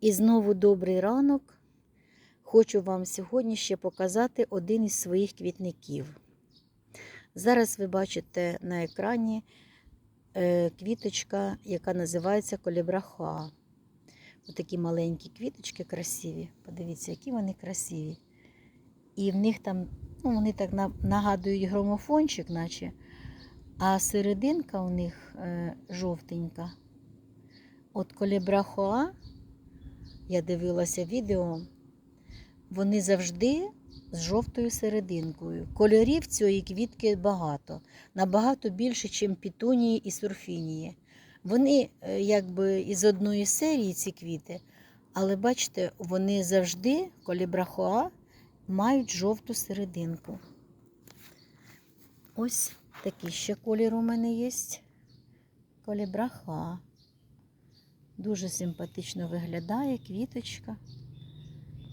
І знову добрий ранок. Хочу вам сьогодні ще показати один із своїх квітників. Зараз ви бачите на екрані е, квіточка, яка називається колібраха. Отакі маленькі квіточки красиві. Подивіться, які вони красиві. І в них там, ну, вони так на- нагадують громофончик, наче, а серединка у них е, жовтенька. От колібрахоа, я дивилася відео, вони завжди з жовтою серединкою. Кольорів цієї квітки багато, набагато більше, ніж пітунії і сурфінії. Вони е, якби із одної серії ці квіти, але бачите, вони завжди, колібрахоа, мають жовту серединку. Ось такий ще колір у мене є. Колібраха. Дуже симпатично виглядає квіточка.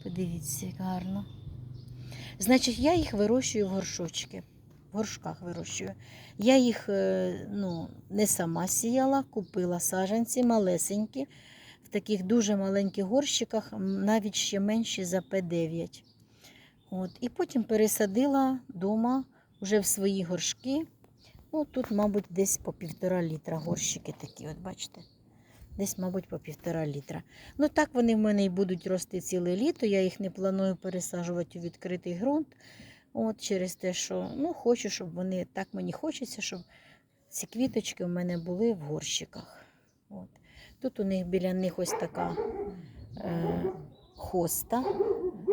Подивіться, як гарно. Значить, я їх вирощую в горшочки. В горшках вирощую. Я їх е, ну, не сама сіяла, купила саджанці малесенькі, в таких дуже маленьких горщиках, навіть ще менші за П9. От. І потім пересадила вдома вже в свої горшки. Ну, тут, мабуть, десь по півтора літра горщики такі, от бачите. Десь, мабуть, по півтора літра. Ну так вони в мене і будуть рости ціле літо. Я їх не планую пересаджувати у відкритий ґрунт. От через те, що ну, хочу, щоб вони так мені хочеться, щоб ці квіточки у мене були в горщиках. От. Тут у них біля них ось така е, хоста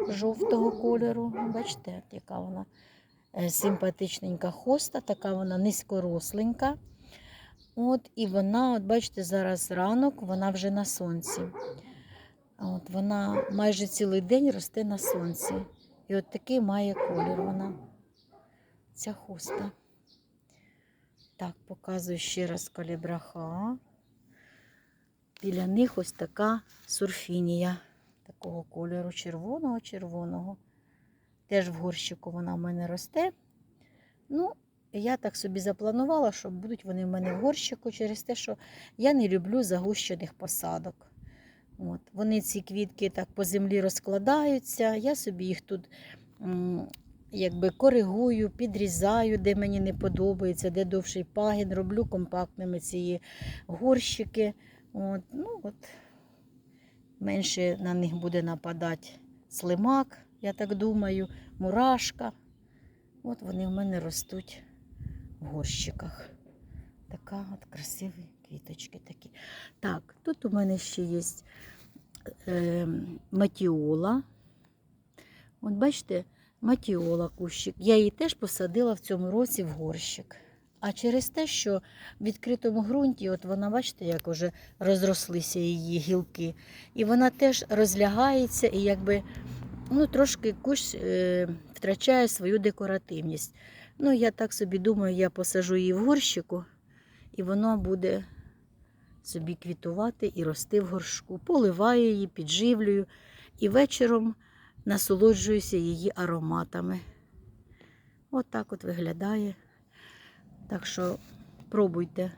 жовтого кольору. Бачите, яка вона е, симпатичненька хоста, така вона низькоросленька. От, і вона, от бачите, зараз ранок, вона вже на сонці. От, вона майже цілий день росте на сонці. І от такий має колір вона. Ця хоста. Так, показую ще раз колібраха. Біля них ось така сурфінія такого кольору червоного-червоного. Теж в горщику вона в мене росте. Ну, я так собі запланувала, що будуть вони в мене в горщику через те, що я не люблю загущених посадок. От. Вони ці квітки так по землі розкладаються. Я собі їх тут якби коригую, підрізаю, де мені не подобається, де довший пагін, роблю компактними ці горщики. От. Ну, от. Менше на них буде нападати слимак, я так думаю, мурашка. От вони в мене ростуть в горщиках. Така от красиві квіточки такі. Так, тут у мене ще є е, матіола. От бачите, матіола кущик. Я її теж посадила в цьому році в горщик. А через те, що в відкритому ґрунті, от вона, бачите, як вже розрослися її гілки, і вона теж розлягається і якби ну, трошки кущ е, втрачає свою декоративність. Ну, я так собі думаю, я посажу її в горщику, і воно буде собі квітувати і рости в горшку. Поливаю її, підживлюю і вечором насолоджуюся її ароматами. От так от виглядає. Так що пробуйте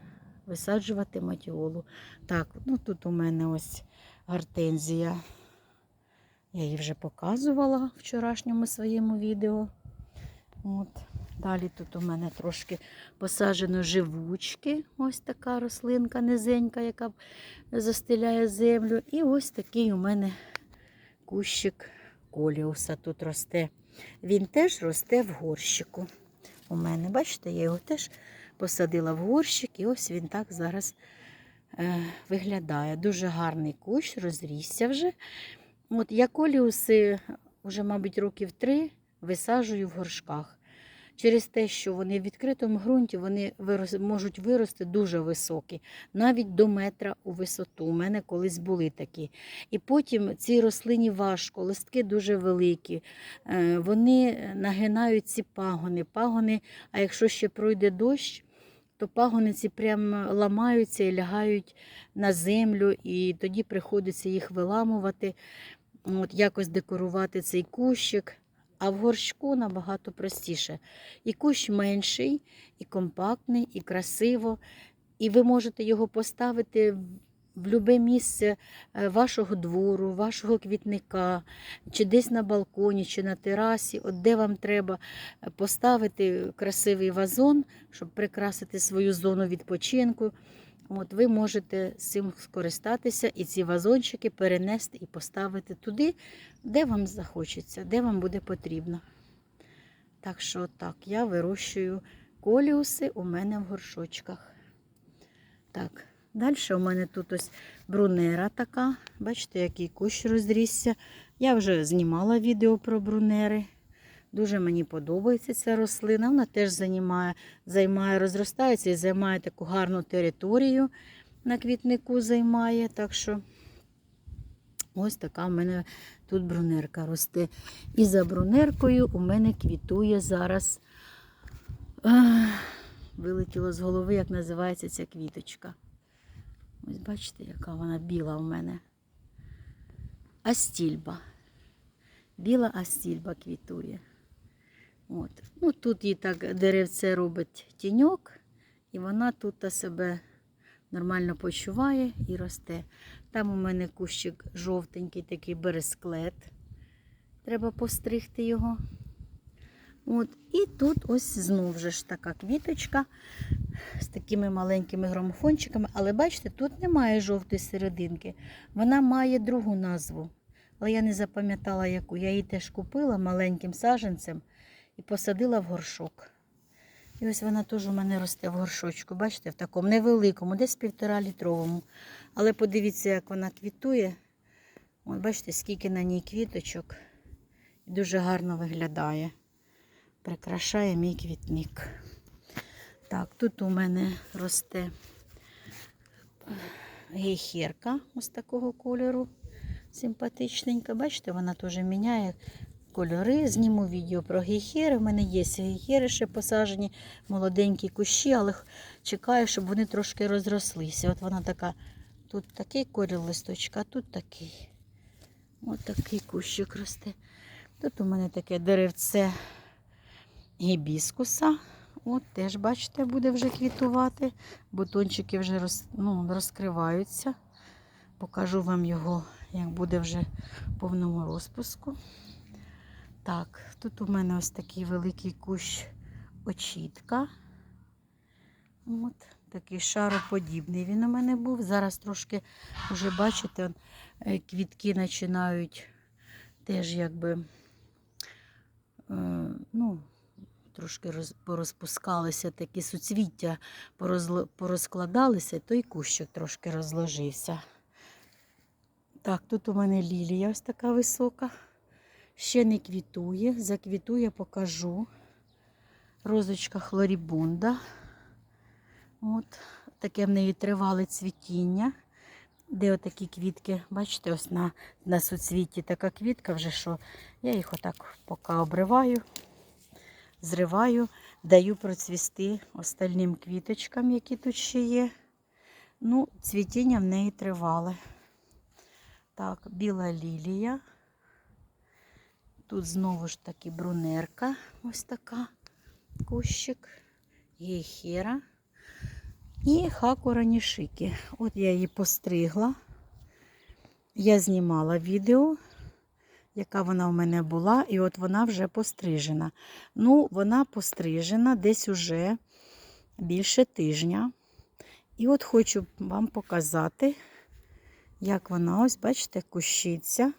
висаджувати матіолу. Так, ну тут у мене ось гортензія. Я її вже показувала в вчорашньому своєму відео. От. Далі тут у мене трошки посаджено живучки. Ось така рослинка низенька, яка застеляє землю. І ось такий у мене кущик коліуса тут росте. Він теж росте в горщику. У мене, бачите, я його теж посадила в горщик, і ось він так зараз е, виглядає. Дуже гарний кущ, розрісся вже. От я коліуси вже, мабуть, років три висаджую в горшках. Через те, що вони в відкритому ґрунті вони вирос- можуть вирости дуже високі, навіть до метра у висоту. У мене колись були такі. І потім цій рослині важко, листки дуже великі. Е, Вони нагинають ці пагони. Пагони, а якщо ще пройде дощ, то пагони ці прям ламаються і лягають на землю, і тоді приходиться їх виламувати, от, якось декорувати цей кущик. А в горшку набагато простіше. І кущ менший, і компактний, і красиво. І ви можете його поставити в- будь-яке місце е, вашого двору, вашого квітника, чи десь на балконі, чи на терасі, от де вам треба е, поставити красивий вазон, щоб прикрасити свою зону відпочинку. От ви можете з цим скористатися і ці вазончики перенести і поставити туди, де вам захочеться, де вам буде потрібно. Так що так, я вирощую коліуси у мене в горшочках. Так, далі у мене тут ось брунера така. Бачите, який кущ розрісся. Я вже знімала відео про брунери. Дуже мені подобається ця рослина. Вона теж займає, займає, розростається і займає таку гарну територію на квітнику займає. Так що ось така в мене тут брунерка росте. І за брунеркою у мене квітує зараз. Вилетіло з голови, як називається ця квіточка. Ось бачите, яка вона біла в мене. Астільба. Біла астільба квітує. От. Ну, тут їй так деревце робить тіньок, і вона тут себе нормально почуває і росте. Там у мене кущик жовтенький, такий бересклет. Треба постригти його. От. І тут ось знову ж така квіточка з такими маленькими грамофончиками. Але бачите, тут немає жовтої серединки. Вона має другу назву. Але я не запам'ятала яку. Я її теж купила маленьким саженцем і посадила в горшок. І ось вона теж у мене росте в горшочку, бачите, в такому невеликому, десь півтора літровому. Але подивіться, як вона квітує. От бачите, скільки на ній квіточок. І дуже гарно виглядає. Прикрашає мій квітник. Так, тут у мене росте гейхерка ось такого кольору. Симпатичненька. Бачите, вона теж міняє кольори. Зніму відео про гейхери. У мене є гейхери ще посаджені, молоденькі кущі, але чекаю, щоб вони трошки розрослися. От вона така, тут такий колір листочка, тут такий. Ось такий кущик росте. Тут у мене таке деревце гібіскуса. От теж, бачите, буде вже квітувати. Бутончики вже роз, ну, розкриваються. Покажу вам його, як буде вже в повному розпуску. Так, тут у мене ось такий великий кущ очітка. От, такий шароподібний він у мене був. Зараз трошки вже бачите, е, квітки починають теж якби, е, ну, трошки порозпускалися, такі суцвіття порозкладалися, той кущик трошки розложився. Так, тут у мене лілія ось така висока. Ще не квітує. Заквітує, покажу. Розочка хлорібунда. От, таке в неї тривале цвітіння. Де отакі квітки, бачите, ось на, на суцвіті така квітка вже що. Я їх отак поки обриваю, зриваю, даю процвісти остальним квіточкам, які тут ще є. Ну, цвітіння в неї тривале. Так, біла лілія. Тут знову ж таки брунерка, ось така кущик, гейхера і хакура нішики. От я її постригла. Я знімала відео, яка вона в мене була, і от вона вже пострижена. Ну, вона пострижена десь уже більше тижня. І от хочу вам показати, як вона, ось, бачите, кущиться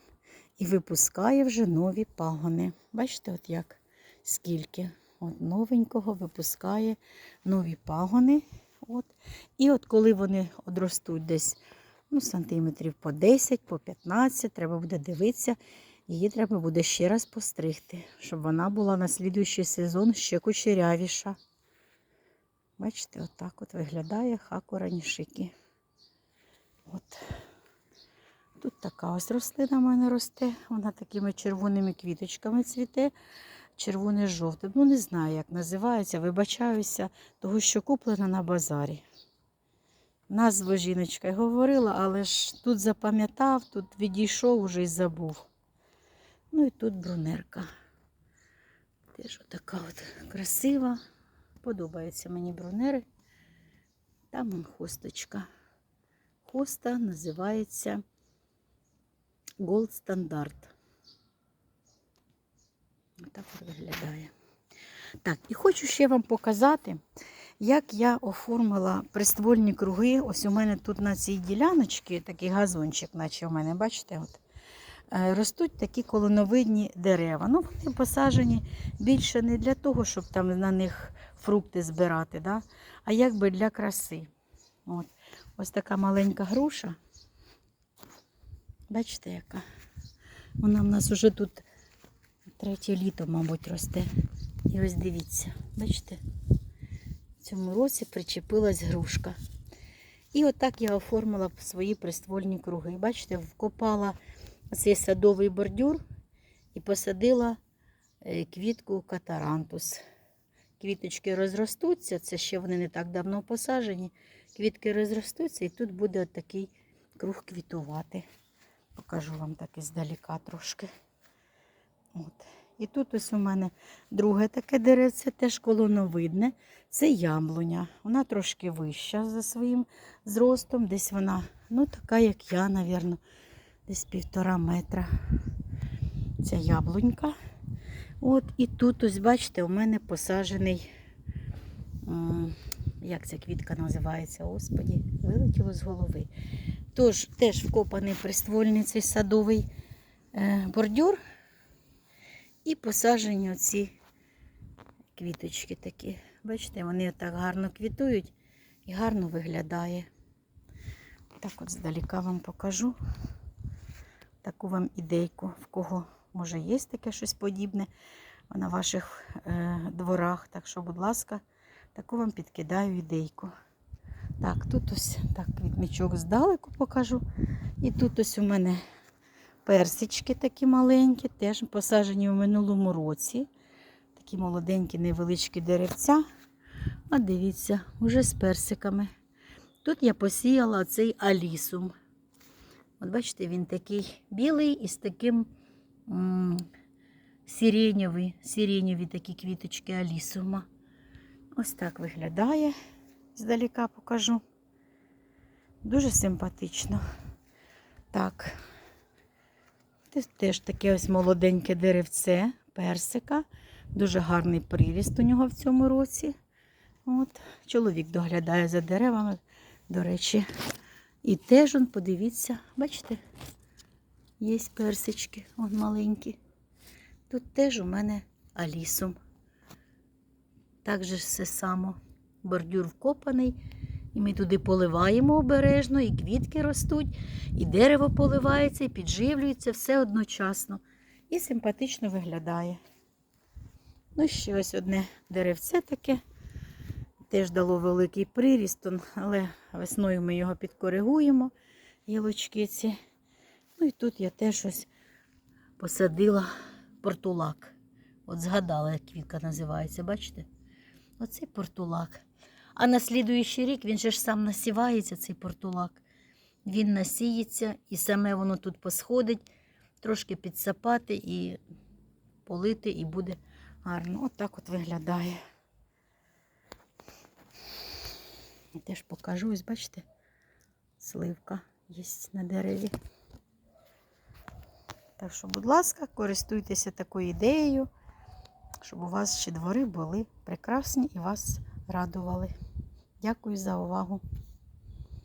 і випускає вже нові пагони. Бачите, от як скільки от новенького випускає нові пагони. От. І от коли вони одростуть десь ну, сантиметрів по 10, по 15, треба буде дивитися, її треба буде ще раз постригти, щоб вона була на слідуючий сезон ще кучерявіша. Бачите, отак от виглядає хакура нішики. От. Тут така ось рослина в мене росте. Вона такими червоними квіточками цвіте. Червоне жовте. Ну, не знаю, як називається. Вибачаюся, того, що куплена на базарі. Назву жіночка й говорила, але ж тут запам'ятав, тут відійшов уже і забув. Ну і тут брунерка. Теж така от красива. Подобаються мені брунери. Там хосточка. лакоста називається Gold Standard. Отак от виглядає. Так, і хочу ще вам показати, як я оформила приствольні круги. Ось у мене тут на цій діляночці такий газончик, наче у мене, бачите, от, е, ростуть такі колоновидні дерева. Ну, вони посаджені більше не для того, щоб там на них фрукти збирати, да? а якби для краси. От. Ось така маленька груша. Бачите, яка? Вона в нас уже тут третє літо, мабуть, росте. І ось дивіться, бачите? В цьому році причепилась грушка. І отак я оформила свої приствольні круги. Бачите, вкопала цей садовий бордюр і посадила е, квітку катарантус. Квіточки розростуться, це ще вони не так давно посаджені. Квітки розростуться і тут буде такий круг квітувати. Покажу вам так іздаліка трошки. От. І тут ось у мене друге таке деревце, теж колоновидне. Це яблуня. Вона трошки вища за своїм зростом. Десь вона, ну, така, як я, напевно, десь півтора метра. Ця яблунька. От, і тут, ось, бачите, у мене посаджений, як ця квітка називається, господі, вилетіло з голови. Тож, теж вкопаний приствольний цей садовий е, бордюр. І посаджені оці квіточки такі. Бачите, вони так гарно квітують і гарно виглядає. Так от здаліка вам покажу таку вам ідейку, в кого може є таке щось подібне на ваших е, дворах. Так що, будь ласка, таку вам підкидаю ідейку. Так, тут ось так квітничок здалеку покажу. І тут ось у мене персички такі маленькі, теж посаджені в минулому році. Такі молоденькі, невеличкі деревця. А дивіться, вже з персиками. Тут я посіяла цей алісум. От бачите, він такий білий і з таким сиренєві такі квіточки алісума. Ось так виглядає. Здаліка покажу. Дуже симпатично. Так. Це теж таке ось молоденьке деревце, персика. Дуже гарний приріст у нього в цьому році. От. Чоловік доглядає за деревами, до речі. І теж, он, подивіться, бачите, є персички, он маленькі. Тут теж у мене алісум. Так же все само. Бордюр вкопаний. І ми туди поливаємо обережно, і квітки ростуть, і дерево поливається, і підживлюється все одночасно. І симпатично виглядає. Ну, ще ось одне деревце таке. Теж дало великий приріст, але весною ми його підкоригуємо, гілочки ці. Ну і тут я теж ось посадила портулак. От згадала, як квітка називається, бачите? Оцей портулак. А на слідуючий рік він же ж сам насівається, цей портулак. Він насіється і саме воно тут посходить, трошки підсапати і полити, і буде гарно. От так от виглядає. І Теж покажу, ось бачите, сливка є на дереві. Так що, будь ласка, користуйтеся такою ідеєю, щоб у вас ще двори були прекрасні і вас радували. Дякую за увагу.